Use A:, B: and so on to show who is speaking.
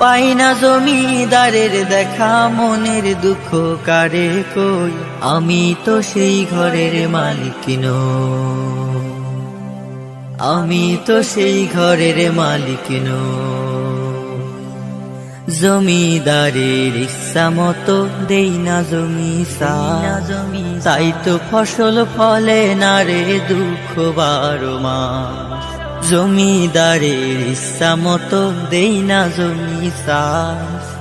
A: পাই না জমিদারের দেখা, মনের দুঃখ কারে কই? আমি তো সেই ঘরের মালিক। আমি তো সেই ঘরের মালিক জমিদারের ইচ্ছা মতো দেই না জমি জমি তাই তো ফসল ফলে না রে দুঃখ বারো মাস। জমিদারের ইচ্ছা মতো দেই না জমি চাষ।